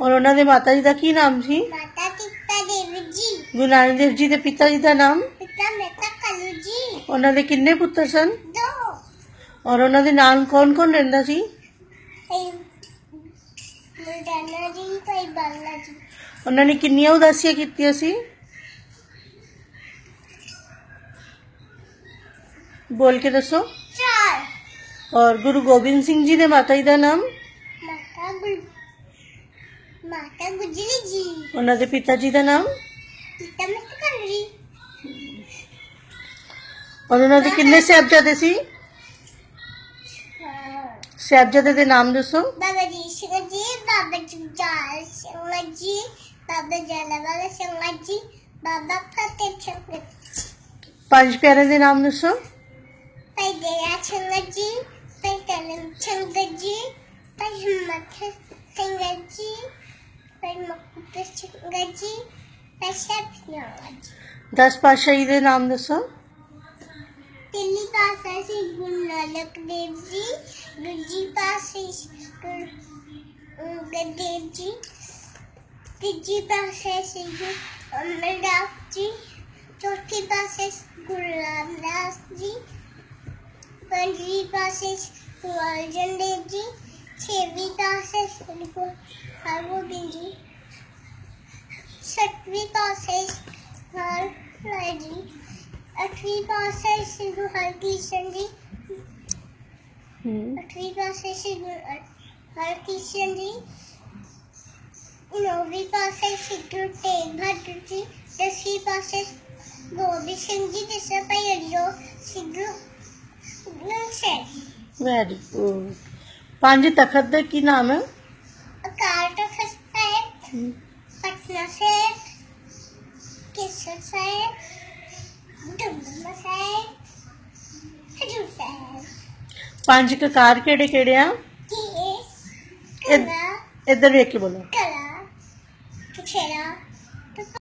ਔਰ ਉਹਨਾਂ ਦੇ ਮਾਤਾ ਜੀ ਦਾ ਕੀ ਨਾਮ ਸੀ ਮਾਤਾ ਪਿਤਾ ਦੇਵ ਜੀ ਗੁਰੂ ਨਾਨਕ ਦੇਵ ਜੀ ਦੇ ਪਿਤਾ ਜੀ ਦਾ ਨਾਮ ਪਿਤਾ ਮੇਤਾ ਕਲੂ ਜੀ ਉਹਨਾਂ ਦੇ ਕਿੰਨੇ ਪੁੱਤਰ ਸਨ ਦੋ ਔਰ ਉਹਨਾਂ ਦੇ ਨਾਲ ਕੌਣ-ਕੌਣ ਰਹਿੰਦਾ ਸੀ ਇਹ ਮੁੰਡਾਨਾ ਜੀ ਕੋਈ ਬਾਲਾ ਜੀ ਉਹਨਾਂ ਨੇ ਕਿੰਨੀਆਂ ਉਦਾਸੀਆਂ ਕੀਤੀਆਂ ਸੀ ਬੋਲ ਕੇ ਦੱਸੋ ਚਾਰ ਔਰ ਗੁਰੂ ਗੋਬਿੰਦ ਸਿੰਘ ਜੀ ਦੇ ਮਾਤਾ ਜੀ ਦਾ ਨਾਮ ਮਾਤਾ ਗੁਜਰੀ ਜੀ। ਉਹਨਾਂ ਦੇ ਪਿਤਾ ਜੀ ਦਾ ਨਾਮ? ਪਿਤਾ ਮੇਤਾ ਕਲੂ ਜੀ ਔਰ ਉਹਨਾਂ ਦੇ ਕਿੰਨੇ ਸਾਹਿਬਜ਼ਾਦੇ ਸੀ? ਸਾਹਿਬਜ਼ਾਦੇ ਦੇ ਨਾਮ ਦੱਸੋ। ਬਾਬਾ ਜੀ ਸਿੰਘ ਜੀ ਬਾਬਾ ਜੁਝਾਰ ਸਿੰਘ ਜੀ ਬਾਬਾ ਜਲਾਵਾਲਾ ਸਿੰਘ ਜੀ ਬਾਬਾ ਫਤਿਹ ਸਿੰਘ ਪੰਜ ਪਿਆਰਿਆਂ ਦੇ ਨਾਮ ਦੱਸੋ। ਭਾਈ ਦਇਆ ਸਿੰਘ ਜੀ ਭਾਈ ਕਲਮ ਸਿੰਘ ਜੀ ਭਾਈ ਹਿੰਮਤ ਸਿੰਘ ਜੀ ਭਾਈ ਮਕਬੂਲ ਸਿੰਘ ਜੀ ਭਾਈ ਸ਼ਾਹ ਸਿੰਘ ਜੀ 10 ਪਾਤਸ਼ਾਹੀ ਦੇ ਨਾਮ ਦੱਸੋ ਪਹਿਲੀ ਪਾਸਾ ਸੀ ਗੁਰੂ ਨਾਨਕ ਦੇਵ ਜੀ ਦੂਜੀ ਪਾਸੇ ਗੁਰਦੇਵ ਜੀ ਤੀਜੀ ਪਾਸੇ ਸੀ ਗੁਰੂ ਅਮਰਦਾਸ ਜੀ ਚੌਥੀ ਪਾਸੇ ਗੁਰੂ ਰਾਮਦਾਸ ਜੀ ਪੰਜਵੀਂ ਪਾਸੇ ਗੁਰੂ ਅਰਜਨ ਦੇਵ ਜੀ छवी क्लास से पढ़ोगी सतवीं क्लास से हर लगी अठवीं क्लास से शुरू हर किशन जी हम्म। अठवीं क्लास से शुरू हर किशन जी नौवीं क्लास से सिद्धू तेग बहादुर जी दसवीं क्लास से गोविंद सिंह जी जिसका पैर सिद्धू गुण वेरी गुड ਪੰਜ ਤਖਤ ਦਾ ਕੀ ਨਾਮ ਹੈ? ਅਕਾਲ ਤਖਤ ਸਾਹਿਬ ਪਟਨਾ ਸਾਹਿਬ ਕੇਸਰ ਸਾਹਿਬ ਦਮਦਮਾ ਸਾਹਿਬ ਹਜੂਰ ਸਾਹਿਬ। ਪੰਜ ਕਕਾਰ ਕਿਹੜੇ ਕਿਹੜੇ ਆ? ਕੀ ਇਹ- ਕਲਾ। ਇੱਧਰ ਵੇਖ ਕੇ ਬੋਲੋ। ਕਲਾ। ਕਛੇਰਾ